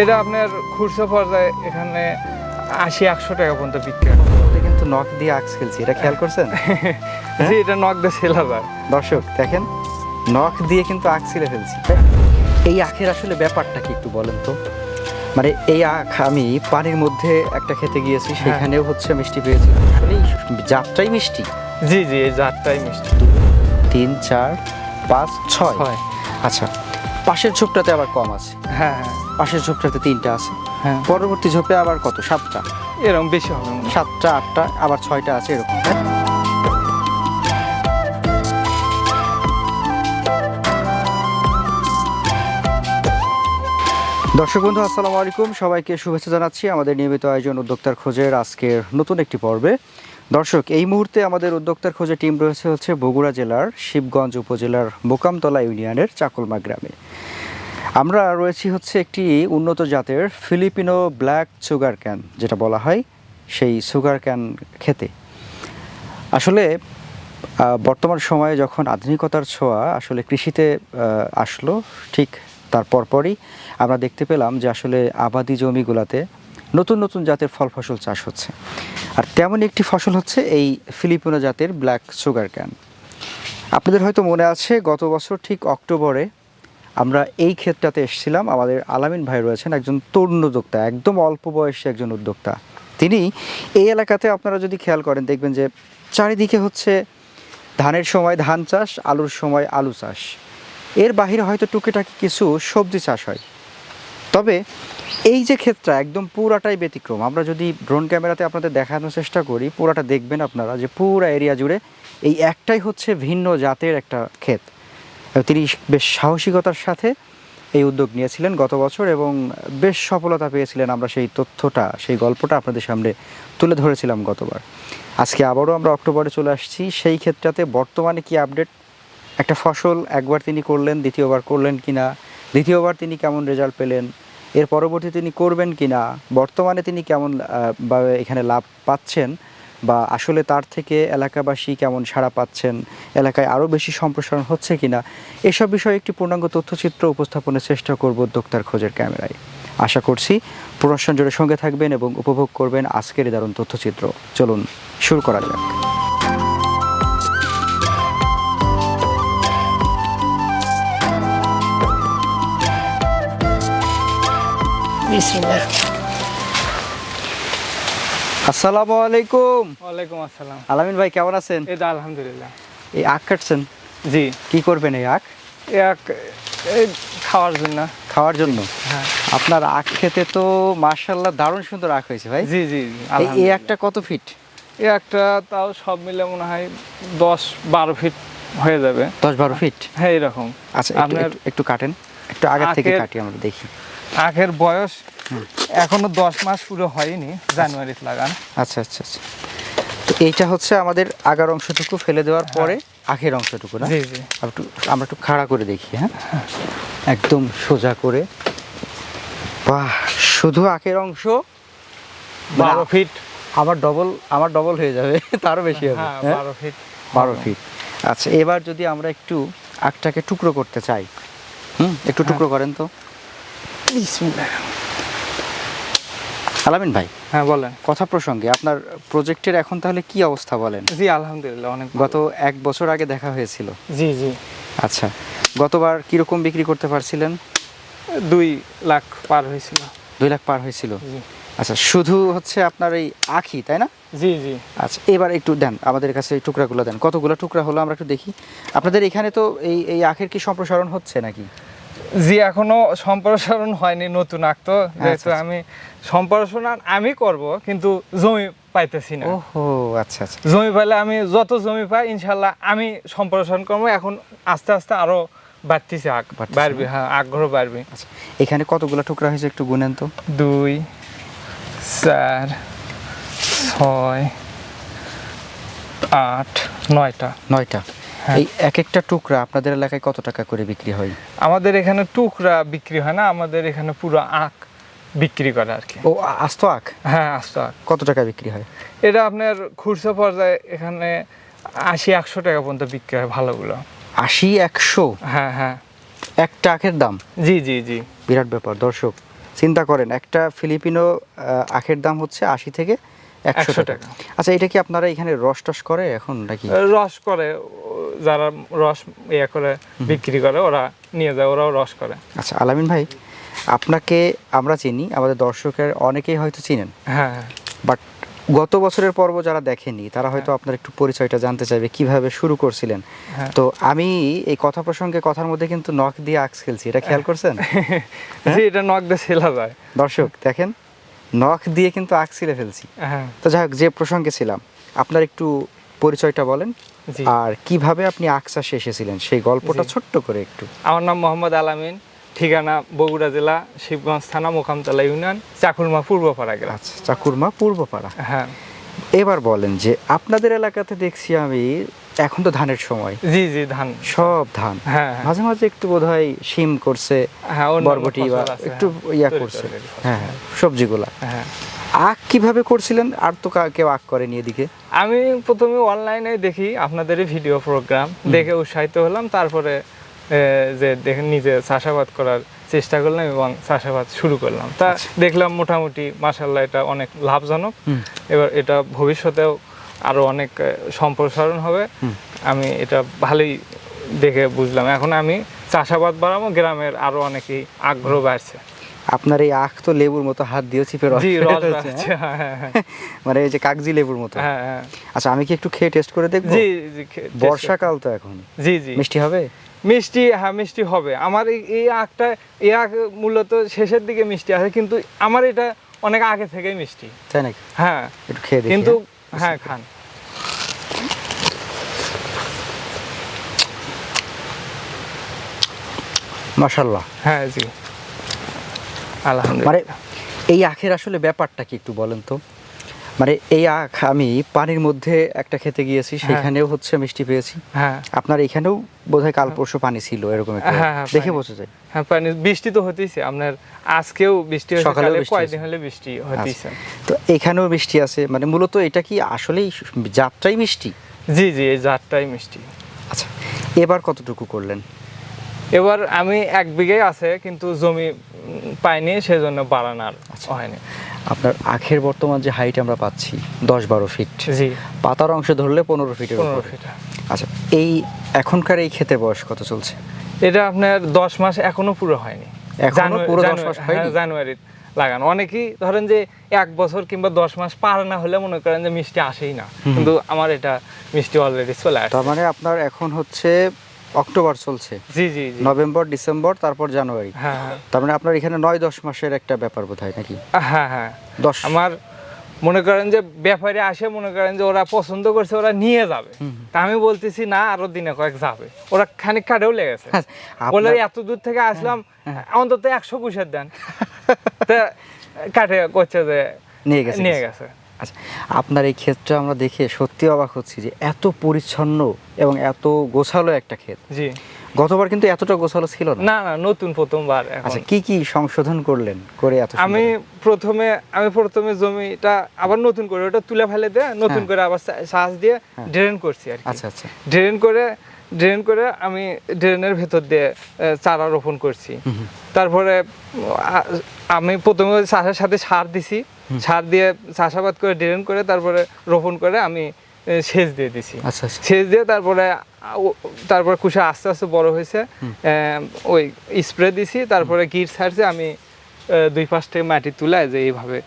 এটা আপনার খুচরো পর্যায়ে এখানে আশি একশো টাকা পর্যন্ত বিক্রি হয়। কিন্তু নখ দিয়ে আঁক খেলছি এটা খেয়াল করছেন? জি এটা নক দিয়ে সেলা যায়। দর্শক দেখেন নখ দিয়ে কিন্তু আখ ছিলে ফেলছি। এই আখের আসলে ব্যাপারটা কি একটু বলেন তো? মানে এই আখ আমি পানির মধ্যে একটা খেতে গিয়েছি সেখানেও হচ্ছে মিষ্টি পেয়েছি। আসলে এই জাতটাই মিষ্টি। জি জি এই জাতটাই মিষ্টি। তিন চার পাঁচ ছয়। আচ্ছা পাশের ঝোপটাতে আবার কম আছে। হ্যাঁ হ্যাঁ। পাশের ঝোপটাতে তিনটা আছে। হ্যাঁ। পরবর্তী ঝোপে আবার কত? সাতটা। এরকম বেশি হবে সাতটা আটটা আবার ছয়টা আছে এরকম। দর্শক বন্ধু আসসালামু আলাইকুম। সবাইকে শুভেচ্ছা জানাচ্ছি আমাদের নিয়মিত আয়োজন উদ্যোক্তার খোঁজের আজকের নতুন একটি পর্বে। দর্শক এই মুহূর্তে আমাদের উদ্যোক্তার খোঁজে টিম রয়েছে হচ্ছে বগুড়া জেলার শিবগঞ্জ উপজেলার বোকামতলা ইউনিয়নের চাকলমা গ্রামে। আমরা রয়েছি হচ্ছে একটি উন্নত জাতের ফিলিপিনো ব্ল্যাক সুগার ক্যান, যেটা বলা হয় সেই সুগার ক্যান খেতে। আসলে বর্তমান সময়ে যখন আধুনিকতার ছোঁয়া আসলে কৃষিতে আসলো, ঠিক তার পরপরই আমরা দেখতে পেলাম যে আসলে আবাদি জমিগুলোতে নতুন নতুন জাতের ফল ফসল চাষ হচ্ছে। আর তেমনই একটি ফসল হচ্ছে এই ফিলিপিনো জাতের ব্ল্যাক সুগার ক্যান। আপনাদের হয়তো মনে আছে, গত বছর ঠিক অক্টোবরে আমরা এই ক্ষেত্রটাতে এসেছিলাম। আমাদের আলামিন ভাই রয়েছেন একজন তরুণ উদ্যোক্তা, একদম অল্প বয়সী একজন উদ্যোক্তা। তিনি এই এলাকাতে আপনারা যদি খেয়াল করেন, দেখবেন যে চারিদিকে হচ্ছে ধানের সময় ধান চাষ, আলুর সময় আলু চাষ। এর বাহিরে হয়তো টুকিটাকি কিছু সবজি চাষ হয়। তবে এই যে ক্ষেত্রটা একদম পুরাটাই ব্যতিক্রম। আমরা যদি ড্রোন ক্যামেরাতে আপনাদের দেখানোর চেষ্টা করি, পুরাটা দেখবেন আপনারা যে পুরা এরিয়া জুড়ে এই একটাই হচ্ছে ভিন্ন জাতের একটা ক্ষেত। তিনি বেশ সাহসিকতার সাথে এই উদ্যোগ নিয়েছিলেন গত বছর এবং বেশ সফলতা পেয়েছিলেন আমরা সেই তথ্যটা, সেই গল্পটা আপনাদের সামনে তুলে ধরেছিলাম গতবার। আজকে আবারও আমরা অক্টোবরে চলে আসছি। সেই ক্ষেত্রটাতে বর্তমানে কি আপডেট? একটা ফসল একবার তিনি করলেন, দ্বিতীয়বার করলেন কি না দ্বিতীয়বার তিনি কেমন রেজাল্ট পেলেন? এর পরবর্তী তিনি করবেন কি না বর্তমানে তিনি কেমন এখানে লাভ পাচ্ছেন? বা আসলে তার থেকে এলাকাবাসী কেমন সাড়া পাচ্ছেন? এলাকায় আরও বেশি সম্প্রসারণ হচ্ছে কিনা? এসব বিষয়ে একটি পূর্ণাঙ্গ তথ্যচিত্র উপস্থাপনের চেষ্টা করব উদ্যোক্তার খোঁজের ক্যামেরায়। আশা করছি প্রদর্শন জোরে সঙ্গে থাকবেন এবং উপভোগ করবেন আজকের দারুণ তথ্যচিত্র। চলুন, শুরু করা যাক। বিসমিল্লাহ। আসসালামু আলাইকুম। ওয়ালাইকুম আসসালাম। আলামিন ভাই কেমন আছেন? এই তো আলহামদুলিল্লাহ। এই আখ কাটছেন? জি। কি করবেন এই আখ? এই খাওয়ার জন্য। খাওয়ার জন্য? হ্যাঁ। আপনার আখ খেতে তো মার্শাল্লাহ দারুণ সুন্দর আখ হয়েছে ভাই। জি জি এই- একটা কত ফিট? এই একটা তাও সব মিলে মনে হয় দশ বারো ফিট হয়ে যাবে। দশ বারো ফিট? হ্যাঁ এরকম। আচ্ছা আপনার- একটু- একটু কাটেন। একটু আগের থেকে কাটি আমরা দেখি। আখের বয়স এখনও দশ মাস পুরো হয়নি জানুয়ারিতে লাগান। আচ্ছা আচ্ছা আচ্ছা। তো এইটা হচ্ছে আমাদের আগার অংশটুকু ফেলে দেওয়ার পরে আখের অংশটুকু না? একটু আমরা একটু খাড়া করে দেখি হ্যাঁ? একদম সোজা করে। বাহ শুধু আখের অংশ? বারো ফিট। আমার ডবল আমার ডবল হয়ে যাবে তারও বেশি হবে হ্যাঁ হ্যাঁ? বারো ফিট। বারো ফিট। আচ্ছা এবার যদি আমরা একটু আখটাকে টুকরো করতে চাই হুম? একটু টুকরো করেন তো। আলামিন ভাই। হ্যাঁ বলেন। কথা প্রসঙ্গে আপনার প্রজেক্টের এখন তাহলে কি অবস্থা বলেন? জি আলহামদুলিল্লাহ অনেক গত এক বছর আগে দেখা হয়েছিল। জি জি। আচ্ছা গতবার কীরকম বিক্রি করতে পারছিলেন? দুই লাখ পার হয়েছিল। দুই লাখ পার হয়েছিল? জি। আচ্ছা শুধু হচ্ছে আপনার এই আখি তাই না? জি জি। আচ্ছা এবার একটু দেন আমাদের কাছে এই টুকরাগুলো দেন। কতগুলো টুকরা হলো আমরা একটু দেখি। আপনাদের এখানে তো এই এই আখের কি সম্প্রসারণ হচ্ছে নাকি? জি এখনও সম্প্রসারণ হয়নি নতুন আঁক তো যেহেতু আচ্ছা। আমি সম্প্রসারণ আমি করব কিন্তু জমি পাইতেছি না। ওহো আচ্ছা আচ্ছা। জমি পাইলে আমি যত জমি পাই ইনশাল্লাহ আমি সম্প্রসারণ করব। এখন আস্তে আস্তে আরও বাড়তিছে আগ বাড়বে হ্যাঁ আগ্রহ বাড়বে। আচ্ছা এখানে কতগুলো টুকরা হয়েছে একটু গুনেন তো? দুই চার ছয় আট নয়টা। নয়টা। এই এক একটা টুকরা আপনাদের এলাকায় কত টাকা করে বিক্রি হয়? আমাদের এখানে টুকরা বিক্রি হয় না আমাদের এখানে পুরো আখ বিক্রি করে আর কি। ও আস্ত আখ? হ্যাঁ আস্ত আখ। কত টাকা বিক্রি হয়? এটা আপনার খুচরো পর্যায়ে এখানে আশি একশো টাকা পর্যন্ত বিক্রি হয় ভালোগুলো। আশি একশো? হ্যাঁ হ্যাঁ। একটা আখের দাম? জি জি জি। বিরাট ব্যাপার দর্শক চিন্তা করেন একটা ফিলিপিনো আখের দাম হচ্ছে আশি থেকে একশো 100 টাকা। আচ্ছা এটা কি আপনারা এখানে রস টস করে এখন নাকি? রস করে যারা রস ইয়ে করে বিক্রি করে ওরা নিয়ে যায় ওরাও রস করে। আচ্ছা আলামিন ভাই আপনাকে আমরা চিনি আমাদের দর্শকের অনেকেই হয়তো চিনেন। হ্যাঁ হ্যাঁ। বাট গত বছরের পর্ব যারা দেখেনি তারা হয়তো আপনার একটু পরিচয়টা জানতে চাইবে কীভাবে শুরু করছিলেন? হ্যাঁ। তো আমি এই কথা প্রসঙ্গে কথার মধ্যে কিন্তু নখ দিয়ে আক্স খেলছি এটা খেয়াল করছেন? জি এটা নখ দিয়ে ছেলা যায়। দর্শক দেখেন নখ দিয়ে কিন্তু আক্স ছিলে ফেলছি। হ্যাঁ। তো যাই হোক যে প্রসঙ্গে ছিলাম আপনার একটু পরিচয়টা বলেন। আর কীভাবে আপনি আকসাসে এসেছিলেন? সেই গল্পটা ছোট্ট করে একটু। আমার নাম মোহাম্মদ আলামিন ঠিকানা বগুড়া জেলা শিবগঞ্জ থানা মোকামতলা ইউনিয়ন চাকুরমা পূর্বপাড়া গ্রাম। আচ্ছা চাকুরমা পূর্বপাড়া। হ্যাঁ। এবার বলেন যে আপনাদের এলাকাতে দেখছি আমি এখন তো ধানের সময়। জি জি ধান। সব ধান। হ্যাঁ হ্যাঁ। মাঝে মাঝে একটু বোধহয় শিম করছে হ্যাঁ বরবটি বা একটু হ্যাঁ। ইয়া করছে। হ্যাঁ হ্যাঁ সবজিগুলা। হ্যাঁ। আখ কীভাবে করছিলেন? আর তো কেউ আখ করেনি এদিকে। আমি প্রথমে অনলাইনে দেখি আপনাদেরই ভিডিও প্রোগ্রাম দেখে উৎসাহিত হলাম তারপরে যে দেখে নিজে চাষাবাদ করার চেষ্টা করলাম এবং চাষাবাদ শুরু করলাম। তা দেখলাম মোটামুটি মাসাল্লাহ এটা অনেক লাভজনক। এবার এটা ভবিষ্যতেও আরও অনেক সম্প্রসারণ হবে। আমি এটা ভালোই দেখে বুঝলাম। এখন আমি চাষাবাদ বাড়াবো গ্রামের আরও অনেকেই আগ্রহ বাড়ছে। আপনার এই আখ তো লেবুর মতো হাত দিয়ে চিপে রস হ্যাঁ? হ্যাঁ হ্যাঁ মানে এই যে কাগজি লেবুর মতো। আচ্ছা আমি কি একটু খেয়ে টেস্ট করে দেখব? জি জি বর্ষাকাল তো এখন। জি জি। মিষ্টি হবে? মিষ্টি হ্যাঁ মিষ্টি হবে। আমার এই আখটা এই আখ মূলত শেষের দিকে মিষ্টি আছে কিন্তু আমার এটা অনেক আগে থেকেই মিষ্টি। তাই নাকি? হ্যাঁ। একটু খেয়ে দেখি কিন্তু হ্যাঁ? হ্যাঁ খান। মাশাল্লাহ হ্যাঁ জি। আলহামদুলিল্লাহ। মানে এই আখের আসলে ব্যাপারটা কি একটু বলেন তো? মানে এই আখ আমি পানির মধ্যে একটা খেতে গিয়েছি সেখানেও হচ্ছে মিষ্টি পেয়েছি। হ্যাঁ। আপনার এখানেও বোধহয় কাল পরশু পানি ছিল এরকম একটা। হ্যাঁ, হ্যাঁ, দেখে। বোঝা যায়। হ্যাঁ পানি। বৃষ্টি তো হতেইছে। আপনার আজকেও বৃষ্টি হয়েছে সকালেও কালে বৃষ্টি কয়দিন হয়েছে। হলে বৃষ্টি হতেইছে। তো এখানেও মিষ্টি আছে। মানে মূলত এটা কি আসলেই যাত্রাই মিষ্টি? জি জি এই জাতটাই মিষ্টি। আচ্ছা। এবার কতটুকু করলেন? এবার আমি এক বিঘে আছে কিন্তু জমি পাইনি সেজন্য বাড়ানোর আচ্ছা। হয়নি। আপনার আখের বর্তমান যে হাইট আমরা পাচ্ছি দশ বারো ফিট জি। পাতার অংশ ধরলে পনেরো ফিটের পনেরো উপরে। ফিট আচ্ছা এই এখনকার এই ক্ষেতের বয়স কত চলছে? এটা আপনার দশ মাস এখনও পুরো হয়নি। এখনও জানুয়ারি- পুরো দশ মাস হয়নি? হ্যাঁ, জানুয়ারির লাগানো। অনেকেই ধরেন যে এক বছর কিংবা দশ মাস পার না হলে মনে করেন যে মিষ্টি আসেই না। কিন্তু আমার এটা মিষ্টি অলরেডি চলে আসে তার মানে আপনার এখন হচ্ছে অক্টোবর চলছে। জি জি নভেম্বর ডিসেম্বর তারপর জানুয়ারি। হ্যাঁ হ্যাঁ। তার মানে আপনার এখানে নয় দশ মাসের একটা ব্যাপার বোধ হয় নাকি হ্যাঁ হ্যাঁ। দশ। আমার মনে করেন যে ব্যাপারে আসে মনে করেন যে ওরা পছন্দ করছে ওরা নিয়ে যাবে। তা আমি বলতেছি না আরও দিনে কয়েক যাবে। ওরা খানিক কাটেও লেগেছে। হ্যাঁ, বলে এত দূর থেকে আসলাম অন্তত একশো কুশের দেন। কাটে করছে যে নিয়ে গেছে নিয়ে গেছে। আচ্ছা আপনার এই ক্ষেতটা আমরা দেখে সত্যি অবাক হচ্ছি যে এত পরিচ্ছন্ন এবং এত গোছালো একটা ক্ষেত। জি। গতবার কিন্তু এতটা গোছালো ছিল না। না না নতুন প্রথমবার আচ্ছা কি কি সংশোধন করলেন করে এত আমি প্রথমে আমি প্রথমে জমিটা আবার নতুন করে ওটা তুলে ফেলে দিয়ে নতুন হ্যাঁ। করে আবার সাজ দিয়ে হ্যাঁ। ড্রেন করছি আর কি। আচ্ছা আচ্ছা। ড্রেন করে ড্রেন করে আমি ড্রেনের ভেতর দিয়ে চারা রোপণ করছি। তারপরে আমি প্রথমে চাষের সাথে সার দিছি। সার দিয়ে চাষাবাদ করে ড্রেন করে তারপরে রোপণ করে আমি সেচ দিয়ে দিছি। আচ্ছা আচ্ছা। সেচ দিয়ে তারপরে তারপর কুশা আস্তে আস্তে বড় হয়েছে। ওই স্প্রে দিছি। তারপরে গিট ছাড়ছে আমি দুই পাশ থেকে মাটি তুলে যে এইভাবে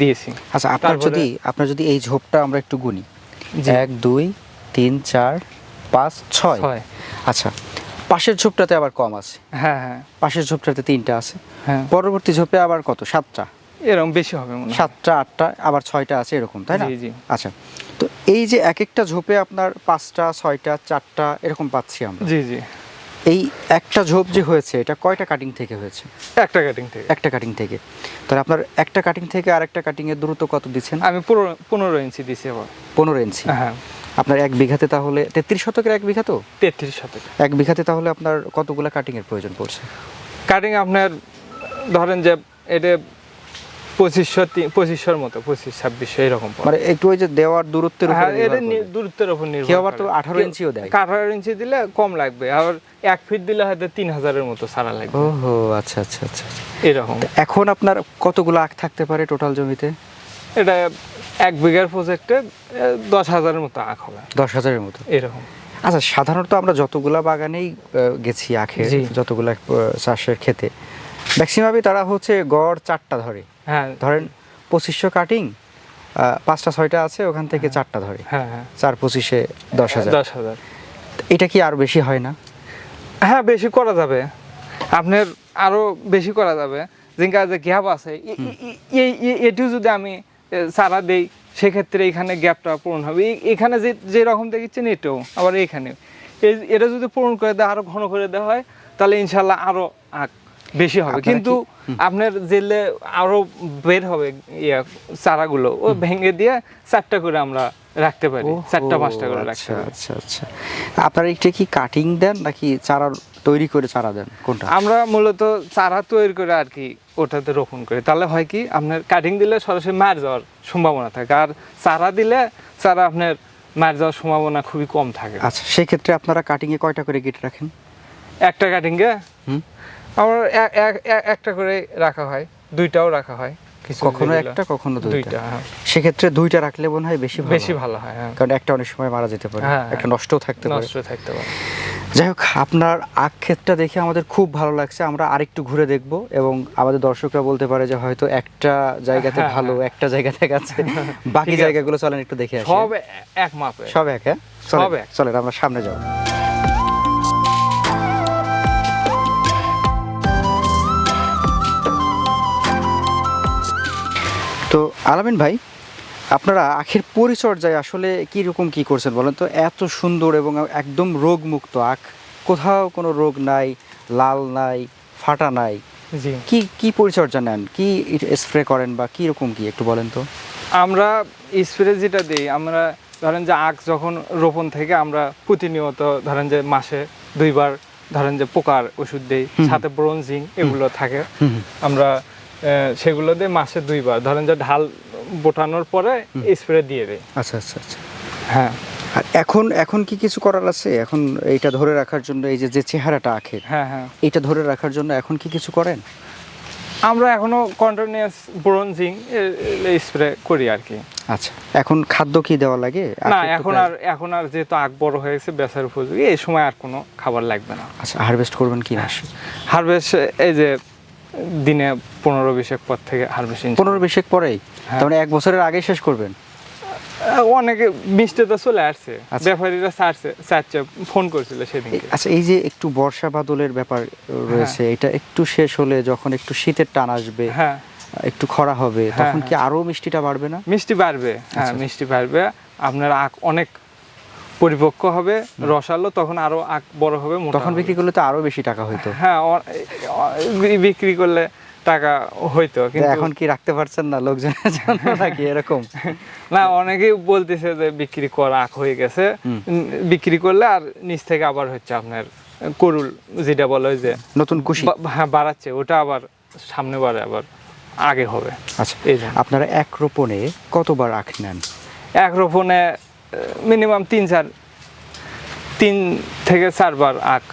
দিয়েছি। আচ্ছা আপনার যদি আপনার যদি এই ঝোপটা আমরা একটু গুনি। এক দুই তিন চার পাঁচ ছয়? ছয়। আচ্ছা পাশের ঝোপটাতে আবার কম আছে। হ্যাঁ হ্যাঁ। পাশের ঝোপটাতে তিনটা আছে। হ্যাঁ। পরবর্তী ঝোপে আবার কত? সাতটা? এরকম বেশি হবে মনে সাতটা আটটা আবার ছয়টা আছে এরকম তাই না? জি, জি। আচ্ছা তো এই যে এক একটা ঝোপে আপনার পাঁচটা ছয়টা চারটা এরকম পাচ্ছি আমরা। জি জি। এই একটা ঝোপ যে হয়েছে এটা কয়টা কাটিং থেকে হয়েছে? একটা কাটিং থেকে। একটা কাটিং থেকে। তাহলে আপনার একটা কাটিং থেকে আরেকটা কাটিং এর দূরত্ব কত দিচ্ছেন? আমি পনেরো পনেরো ইঞ্চি দিছি আবার। পনেরো ইঞ্চি। হ্যাঁ। আপনার এক বিঘাতে তাহলে তেত্রিশ শতকের এক বিঘা তো? তেত্রিশ শতক। এক বিঘাতে তাহলে আপনার কতগুলা কাটিং এর প্রয়োজন পড়ছে? কাটিং আপনার ধরেন যে এটা পঁচিশশো পঁচিশশোর মতো পঁচিশ ছাব্বিশশো এরকম মানে একটু ওই যে দেওয়ার দূরত্বের উপর হ্যাঁ এটা দূরত্বের উপর নির্ভর আবার তো করে। 18 কেউ- ইঞ্চিও দেয়। আঠারো ইঞ্চি দিলে কম লাগবে আর এক ফিট দিলে হয়তো তিন হাজারের মতো সারা লাগবে। ওহো আচ্ছা আচ্ছা আচ্ছা আচ্ছা। এরকম। এখন আপনার কতগুলো আখ থাকতে পারে টোটাল জমিতে? এটা এক বিঘার প্রজেক্টে দশ হাজারের মতো আখ হবে। দশ হাজারের মতো? এরকম। আচ্ছা সাধারণত আমরা যতগুলা বাগানেই গেছি আখের। যতগুলা চাষের খেতে ম্যাক্সিমামই তারা হচ্ছে গড় চারটা ধরে। হ্যাঁ। ধরেন পঁচিশশো কাটিং পাঁচটা ছয়টা আছে ওখান থেকে চারটা ধরে। হ্যাঁ হ্যাঁ। চার পঁচিশে দশ হাজার। দশ হাজার। এটা কি আর বেশি হয় না? হ্যাঁ বেশি করা যাবে। আপনার আরও বেশি করা যাবে। জিঙ্কা যে গ্যাপ আছে এটিও যদি আমি সারা দেই সেক্ষেত্রে এখানে গ্যাপটা পূরণ হবে। এখানে যে যে রকম দেখেছেন এটাও আবার এখানে এটা যদি পূরণ করে দেওয়া আরও ঘন করে দেওয়া হয় তাহলে ইনশাল্লাহ আরও আঁক বেশি হবে। কিন্তু আপনার জেলে আরও বের হবে ইয়া চারাগুলো। ও ভেঙে দিয়ে চারটা করে আমরা রাখতে পারি চারটা পাঁচটা করে রাখতে আচ্ছা পারি। আচ্ছা আচ্ছা। আপনারা এটা কি কাটিং দেন নাকি চারা তৈরি করে চারা দেন? কোনটা? আমরা মূলত চারা তৈরি করে আর কি ওটাতে রোপণ করি। তাহলে হয় কি আপনার কাটিং দিলে সরাসরি মার যাওয়ার সম্ভাবনা থাকে। আর চারা দিলে চারা আপনার মার যাওয়ার সম্ভাবনা খুবই কম থাকে। আচ্ছা সেক্ষেত্রে আপনারা কাটিংয়ে কয়টা করে গিট রাখেন? একটা কাটিংয়ে হুম। আমার এক- এক- এক- একটা করে রাখা হয় দুইটাও রাখা হয়। কখনো একটা কখনো দুইটা। হ্যাঁ। সেক্ষেত্রে দুইটা রাখলে মনে হয় বেশি বেশি ভালো হয় হ্যাঁ। কারণ একটা অনেক সময় মারা যেতে পারে হ্যাঁ, একটা। নষ্টও থাকতে পারে। নষ্ট থাকতে পারে। যাই হোক আপনার আখ ক্ষেতটা দেখে আমাদের খুব ভালো লাগছে। আমরা আরেকটু ঘুরে দেখব এবং আমাদের দর্শকরা বলতে পারে যে হয়তো একটা জায়গাতে ভালো একটা জায়গাতে গেছে বাকি। জায়গাগুলো চলেন একটু দেখে আসি। সব এক মাপে সব এক হ্যাঁ? সব এক। চলেন আমরা সামনে যাব। আলামিন ভাই আপনারা আখের পরিচর্যায় আসলে কি রকম কি করছেন বলেন তো? এত সুন্দর এবং একদম রোগমুক্ত আখ। কোথাও কোনো রোগ নাই লাল নাই ফাটা নাই। জি। কি কি পরিচর্যা নেন? কি স্প্রে করেন বা কি রকম কি একটু বলেন তো? আমরা স্প্রে যেটা দিই আমরা ধরেন যে আখ যখন রোপণ থেকে আমরা প্রতিনিয়ত ধরেন যে মাসে দুইবার ধরেন যে পোকার ওষুধ দিই। সাথে ব্রোনজিং এগুলো থাকে। আমরা সেগুলো দিয়ে মাসে দুইবার। ধরেন যে ঢাল বোটানোর পরে স্প্রে দিয়ে দেয়। আচ্ছা আচ্ছা আচ্ছা। হ্যাঁ। আর এখন এখন কি কিছু করার আছে? এখন এইটা ধরে রাখার জন্য এই যে যে চেহারাটা আখের হ্যাঁ হ্যাঁ। এটা ধরে রাখার জন্য এখন কি কিছু করেন? আমরা এখনও কন্টিনিউয়াস ব্রোনজিং স্প্রে করি আর কি। আচ্ছা এখন খাদ্য কি দেওয়া লাগে? না এখন আর এখন আর যেহেতু আখ বড় হয়েছে বেচার উপযোগী এই সময় আর কোনো খাবার লাগবে না। আচ্ছা হারভেস্ট করবেন কি মাসে হারভেস্ট এই যে দিনে পনেরো বিশেক পর থেকে হারভেস্ট পনেরো বিশেক পরেই? হ্যাঁ। তার মানে এক বছরের আগে শেষ করবেন? অনেকে মিষ্টি তো চলে আসছে। আচ্ছা। ব্যাপারীরা চাচ্ছে চাচ্ছে ফোন করেছিল সেদিন আচ্ছা এই যে একটু বর্ষা বাদলের ব্যাপার রয়েছে এটা একটু শেষ হলে যখন একটু শীতের টান আসবে হ্যাঁ। একটু খরা হবে হ্যাঁ, তখন কি হ্যাঁ। আরও মিষ্টিটা বাড়বে না? মিষ্টি বাড়বে হ্যাঁ আচ্ছা। মিষ্টি বাড়বে। আপনার আখ অনেক পরিপক্ক হবে রসালো তখন আরও বড় হবে তখন বিক্রি করলে তো আরও বেশি টাকা হইতো। হ্যাঁ বিক্রি করলে টাকা হইতো কিন্তু এখন কি রাখতে পারছেন না লোকজনের জন্য নাকি এরকম? না অনেকেই বলতেছে যে বিক্রি করা আখ হয়ে গেছে। বিক্রি করলে আর নিচ থেকে আবার হচ্ছে আপনার করুল যেটা বলে যে নতুন কুশি? হ্যাঁ বাড়াচ্ছে ওটা আবার সামনে বারে আবার আগে হবে। আচ্ছা আপনারা এক রোপণে কতবার আখ নেন? এক রোপণে মিনিমাম তিন চার তিন থেকে চারবার আখ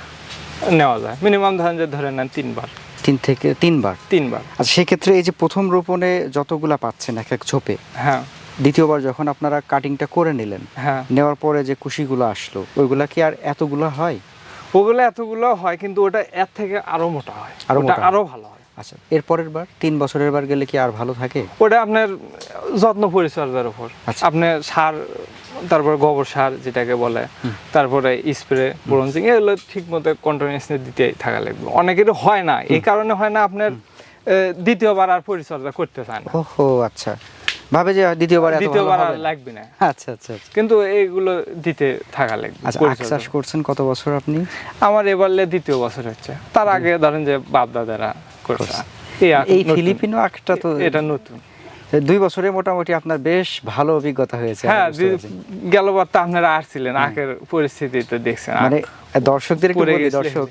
নেওয়া যায়। মিনিমাম ধরেন যে ধরে নেন তিনবার। তিন থেকে তিনবার? তিনবার। আচ্ছা সেক্ষেত্রে এই যে প্রথম রোপণে যতগুলা পাচ্ছেন এক এক ঝোপে হ্যাঁ। দ্বিতীয়বার যখন আপনারা কাটিংটা করে নিলেন হ্যাঁ। নেওয়ার পরে যে কুশিগুলো আসলো ওইগুলা কি আর এতগুলো হয়? ওগুলো এতগুলো হয় কিন্তু ওটা এর থেকে আরও মোটা হয়। আরও হয়। আরও ভালো হয়। আচ্ছা এর পরের বার তিন বছরের বার গেলে কি আর ভালো থাকে? ওটা আপনার যত্ন পরিচর্যার উপর। আচ্ছা। সার তারপরে গোবর সার যেটাকে বলে তারপরে স্প্রে ব্রোনজিং এগুলো ঠিক মতো কন্টিনিউসলি থাকা লাগবে। অনেকেরই হয় না এই কারণে হয় না আপনার দ্বিতীয়বার আর পরিচর্যা করতে চায় না। ওহো আচ্ছা। ভাবে যে দ্বিতীয়বার দ্বিতীয়বার আর লাগবে না। আচ্ছা আচ্ছা আচ্ছা। কিন্তু এইগুলো দিতে থাকা লাগবে আচ্ছা চাষ করছেন কত বছর আপনি? আমার এবারলে দ্বিতীয় বছর হচ্ছে। তার আগে ধরেন যে বাপ দাদারা করছে। এই। ফিলিপিনো আখটা তো এটা নতুন। দুই বছরে মোটামুটি আপনার বেশ ভালো অভিজ্ঞতা হয়েছে হ্যাঁ গেলবার তো আপনারা আসছিলেন আখের পরিস্থিতি তো দেখছেন মানে দর্শকদের। দর্শক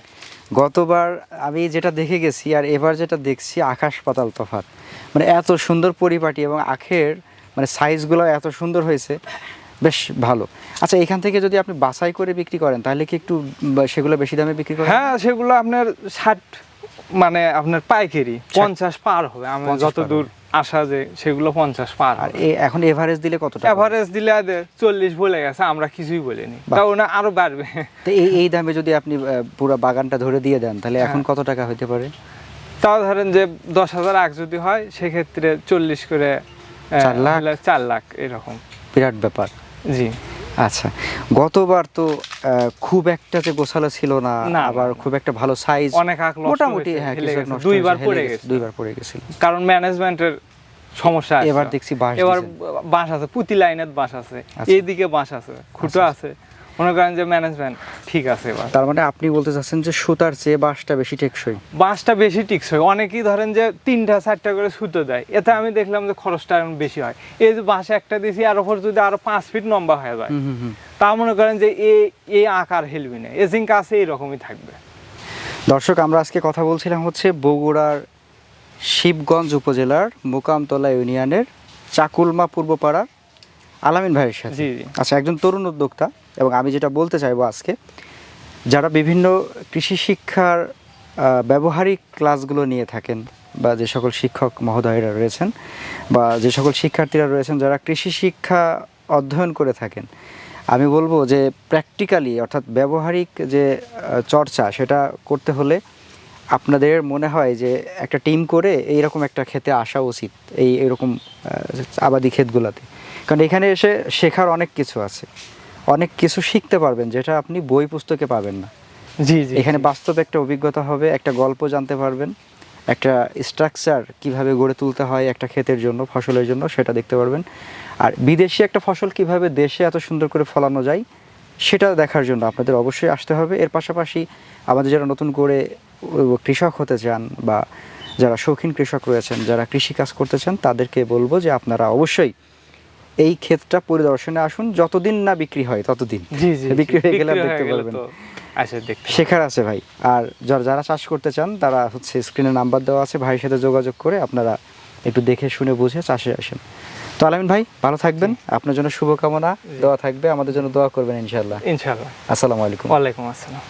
গতবার আমি যেটা দেখে গেছি আর এবার যেটা দেখছি আকাশ পাতাল তফাৎ। মানে এত সুন্দর পরিপাটি এবং আখের মানে সাইজগুলো এত সুন্দর হয়েছে বেশ ভালো। আচ্ছা এখান থেকে যদি আপনি বাছাই করে বিক্রি করেন তাহলে কি একটু সেগুলো বেশি দামে বিক্রি করেন? হ্যাঁ সেগুলো আপনার ষাট মানে আপনার পাইকারি পঞ্চাশ পার হবে। আমি 50 যত দূর আসা যে সেগুলো পঞ্চাশ পার আর এখন এভারেজ দিলে কত এভারেজ দিলে আদের চল্লিশ বলে গেছে আমরা কিছুই বলিনি। তাও না আরও বাড়বে। তো এই এই দামে যদি আপনি পুরো বাগানটা ধরে দিয়ে দেন তাহলে এখন হ্যাঁ। কত টাকা হতে পারে? তাও ধরেন যে দশ হাজার আগ যদি হয় সেক্ষেত্রে চল্লিশ করে চার লাখ? চার লাখ এরকম। বিরাট ব্যাপার। জি। আচ্ছা গতবার তো খুব একটা যে গোছালো ছিল না আবার খুব একটা ভালো সাইজ অনেক মোটামুটি হ্যাঁ দুইবার পড়ে গেছে। দুইবার পড়ে গেছিল। কারণ ম্যানেজমেন্টের সমস্যা এবার দেখছি বাঁশ এবার বাঁশ আছে পুঁতি লাইনের বাঁশ আছে আচ্ছা। এইদিকে বাঁশ আছে খুঁটো আছে। মনে করেন যে ম্যানেজমেন্ট ঠিক আছে এবার। তার মানে আপনি বলতে চাচ্ছেন যে সুতার চেয়ে বাঁশটা বেশি টেকসই? বাঁশটা বেশি টিকসই। অনেকেই ধরেন যে তিনটা চারটা করে সুতো দেয়। এতে আমি দেখলাম যে খরচটা এখন বেশি হয়। এই যে বাঁশ একটা দিয়েছি আর ওপর যদি আরও পাঁচ ফিট লম্বা হয়ে যায়। হুম হুম হুম। তা মনে করেন যে এই এই আকার হেলবি না। এজিং কাছে এইরকমই থাকবে। দর্শক আমরা আজকে কথা বলছিলাম হচ্ছে বগুড়ার শিবগঞ্জ উপজেলার মোকামতলা ইউনিয়নের চাকুলমা পূর্বপাড়া আলামিন ভাইয়ের সাথে। আচ্ছা একজন তরুণ উদ্যোক্তা। এবং আমি যেটা বলতে চাইব আজকে, যারা বিভিন্ন কৃষি শিক্ষার ব্যবহারিক ক্লাসগুলো নিয়ে থাকেন বা যে সকল শিক্ষক মহোদয়রা রয়েছেন বা যে সকল শিক্ষার্থীরা রয়েছেন যারা কৃষি শিক্ষা অধ্যয়ন করে থাকেন, আমি বলব যে প্র্যাকটিক্যালি অর্থাৎ ব্যবহারিক যে চর্চা সেটা করতে হলে আপনাদের মনে হয় যে একটা টিম করে এইরকম একটা খেতে আসা উচিত এই এরকম আবাদি ক্ষেতগুলোতে। কারণ এখানে এসে শেখার অনেক কিছু আছে। অনেক কিছু শিখতে পারবেন যেটা আপনি বই পুস্তকে পাবেন না। জি জি এখানে বাস্তব একটা অভিজ্ঞতা হবে একটা গল্প জানতে পারবেন একটা স্ট্রাকচার কীভাবে গড়ে তুলতে হয় একটা ক্ষেতের জন্য ফসলের জন্য সেটা দেখতে পারবেন। আর বিদেশি একটা ফসল কীভাবে দেশে এত সুন্দর করে ফলানো যায় সেটা দেখার জন্য আপনাদের অবশ্যই আসতে হবে। এর পাশাপাশি আমাদের যারা নতুন করে কৃষক হতে চান বা যারা শৌখিন কৃষক রয়েছেন যারা কৃষিকাজ করতে চান তাদেরকে বলব যে আপনারা অবশ্যই এই ক্ষেতটা পরিদর্শনে আসুন যতদিন না বিক্রি হয় ততদিন। বিক্রি হয়ে গেলে দেখতে পারবেন। শেখার আছে ভাই। আর যারা যারা চাষ করতে চান তারা হচ্ছে স্ক্রিনে নাম্বার দেওয়া আছে। ভাইয়ের সাথে যোগাযোগ করে আপনারা একটু দেখে শুনে বুঝে চাষে আসেন। তো আলামিন ভাই ভালো থাকবেন। আপনার জন্য শুভকামনা দোয়া থাকবে। আমাদের জন্য দোয়া করবেন ইনশাআল্লাহ। ইনশাল্লাহ আসসালামু আলাইকুম। ওয়ালাইকুম আসসালাম।